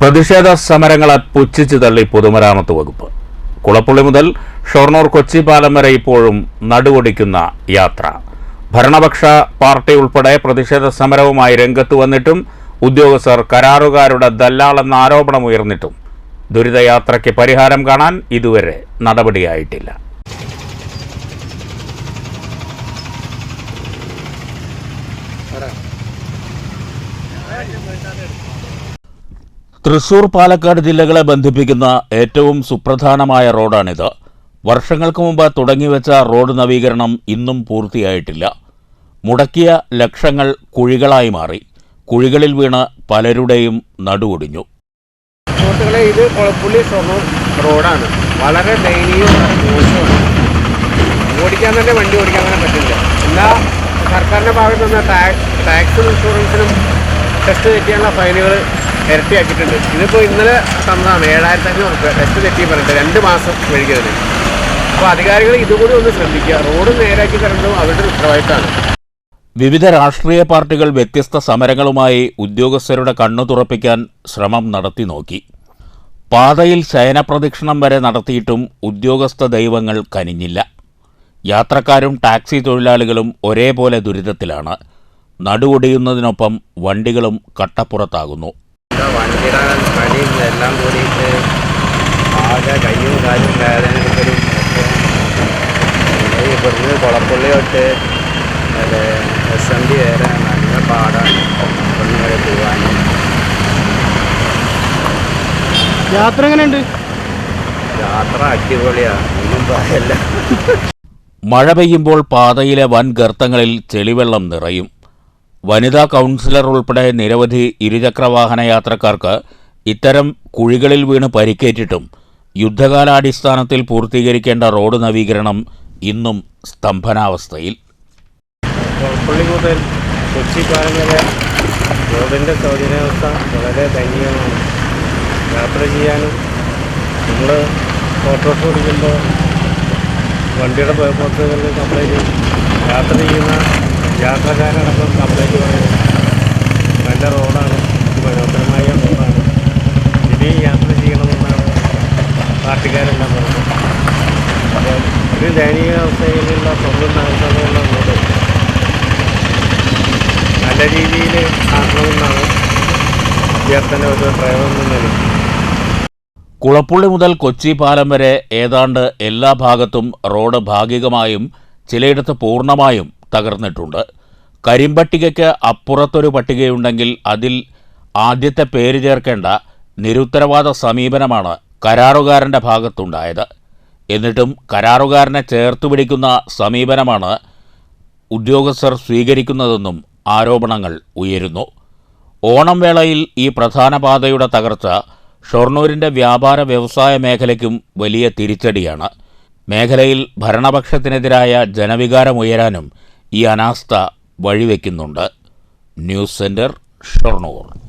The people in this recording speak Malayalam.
പ്രതിഷേധ സമരങ്ങളെ പുച്ഛിച്ചു തള്ളി പൊതുമരാമത്ത് വകുപ്പ്. കുളപ്പുള്ളി മുതൽ ഷൊർണൂർ കൊച്ചി പാലം വരെ ഇപ്പോഴും നടുവൊടിക്കുന്ന യാത്ര. ഭരണപക്ഷ പാർട്ടി ഉൾപ്പെടെ പ്രതിഷേധ സമരവുമായി രംഗത്ത് വന്നിട്ടും ഉദ്യോഗസ്ഥർ കരാറുകാരുടെ ദല്ലാളെന്ന ആരോപണമുയർന്നിട്ടും ദുരിതയാത്രയ്ക്ക് പരിഹാരം കാണാൻ ഇതുവരെ നടപടിയായിട്ടില്ല. തൃശൂർ പാലക്കാട് ജില്ലകളെ ബന്ധിപ്പിക്കുന്ന ഏറ്റവും സുപ്രധാനമായ റോഡാണിത്. വർഷങ്ങൾക്ക് മുമ്പ് തുടങ്ങിവെച്ച റോഡ് നവീകരണം ഇന്നും പൂർത്തിയായിട്ടില്ല. മുടക്കിയ ലക്ഷങ്ങൾ കുഴികളായി മാറി. കുഴികളിൽ വീണ് പലരുടെയും നടുവൊടിഞ്ഞു. ഇത് കുളപ്പുള്ളി റോഡാണ്. വളരെ ദയനീയമാണ് ഓടിക്കാൻ തന്നെ വണ്ടി ഓടിക്കാൻ തന്നെ പറ്റില്ല. എല്ലാ സർക്കാരിന്റെ ഭാഗത്തു ടാക്സ് ടാക്സും ഇൻഷുറൻസിനും ടെസ്റ്റ് തെറ്റിയുള്ള ഫൈനുകൾ ഇരട്ടിയാക്കിയിട്ടുണ്ട്. ഇതിപ്പോൾ ഇന്നലെ തന്നതാണ്. ഏഴായിരത്തി അഞ്ഞൂറ് റുപ്യ ടെസ്റ്റ് തെറ്റി പറഞ്ഞിട്ട് രണ്ട് മാസം വൈകിയതിന് അപ്പോൾ അധികാരികൾ ഇതുകൂടി ഒന്ന് ശ്രദ്ധിക്കുക. റോഡ് നേരാക്കി തരേണ്ടതും അവരുടെ ഉത്തരവാദിത്തമാണ്. വിവിധ രാഷ്ട്രീയ പാർട്ടികൾ വ്യത്യസ്ത സമരങ്ങളുമായി ഉദ്യോഗസ്ഥരുടെ കണ്ണു തുറപ്പിക്കാൻ ശ്രമം നടത്തി നോക്കി. പാതയിൽ ശയനപ്രദക്ഷിണം വരെ നടത്തിയിട്ടും ഉദ്യോഗസ്ഥ ദൈവങ്ങൾ കനിഞ്ഞില്ല. യാത്രക്കാരും ടാക്സി തൊഴിലാളികളും ഒരേപോലെ ദുരിതത്തിലാണ്. നടുവൊടിയുന്നതിനൊപ്പം വണ്ടികളും കട്ടപ്പുറത്താകുന്നു. വണ്ടിയുടെ പണിയും എല്ലാം കൂടിയിട്ട് ആകെ കയ്യും കാലും വേദന എടുക്കലും ഒക്കെ ഇവിടുന്ന് കുളപ്പള്ളി തൊട്ട് എസ് എം ഡി വരെ നല്ല പാടാണ്. ഇവിടുന്ന് വരെ പോകാൻ യാത്ര എങ്ങനെയുണ്ട്? യാത്ര അടിപൊളിയാണ് ഒന്നും പറയല്ല. മഴ പെയ്യുമ്പോൾ പാതയിലെ വൻ ഗർത്തങ്ങളിൽ ചെളിവെള്ളം നിറയും. വനിതാ കൗൺസിലർ ഉൾപ്പെടെ നിരവധി ഇരുചക്രവാഹന യാത്രക്കാർക്ക് ഇത്തരം കുഴികളിൽ വീണ് പരിക്കേറ്റിട്ടും യുദ്ധകാലാടിസ്ഥാനത്തിൽ പൂർത്തീകരിക്കേണ്ട റോഡ് നവീകരണം ഇന്നും സ്തംഭനാവസ്ഥയിൽ. കുളപ്പള്ളി മുതൽ കൊച്ചി പാലം വരെ റോഡിന്റെ സൗജന്യാവസ്ഥ വളരെ ദയനീയമാണ്. യാത്ര ചെയ്യാനും നമ്മൾ ഓട്ടോസ് ഓടിക്കുമ്പോൾ വണ്ടിയുടെ പുറത്തുകളിൽ കംപ്ലൈന്റ് യാത്ര ചെയ്യുന്ന യാത്രക്കാരടക്കം കംപ്ലൈന്റ് പറയുന്നത്. നല്ല റോഡാണ് മനോഹരമായ റോഡാണ്. ഇനി യാത്ര ചെയ്യണമെന്നാണ് പാർട്ടിക്കാരെല്ലാം പറഞ്ഞത്. അപ്പോൾ ഒരു ദയനീയാവസ്ഥയിലുള്ള സ്വന്തം നഗരസഭയുള്ള റോഡ് നല്ല രീതിയിൽ ആക്കണമെന്നാണ് അഭ്യർത്ഥന ഒരു ഡ്രൈവറിൽ നിന്ന് കുളപ്പുള്ളി മുതൽ കൊച്ചി പാലം വരെ ഏതാണ്ട് എല്ലാ ഭാഗത്തും റോഡ് ഭാഗികമായും ചിലയിടത്ത് പൂർണമായും തകർന്നിട്ടുണ്ട്. കരിമ്പട്ടികയ്ക്ക് അപ്പുറത്തൊരു പട്ടികയുണ്ടെങ്കിൽ അതിൽ ആദ്യത്തെ പേര് ചേർക്കേണ്ട നിരുത്തരവാദ സമീപനമാണ് കരാറുകാരന്റെ ഭാഗത്തുണ്ടായത്. എന്നിട്ടും കരാറുകാരനെ ചേർത്ത് പിടിക്കുന്ന സമീപനമാണ് ഉദ്യോഗസ്ഥർ സ്വീകരിക്കുന്നതെന്നും ആരോപണങ്ങൾ ഉയരുന്നു. ഓണം വേളയിൽ ഈ പ്രധാന പാതയുടെ തകർച്ച ഷൊർണൂരിന്റെ വ്യാപാര വ്യവസായ മേഖലയ്ക്കും വലിയ തിരിച്ചടിയാണ്. മേഖലയിൽ ഭരണപക്ഷത്തിനെതിരായ ജനവികാരമുയരാനും ഈ അനാസ്ഥ വഴിവെക്കുന്നുണ്ട്. News centre Shoranur.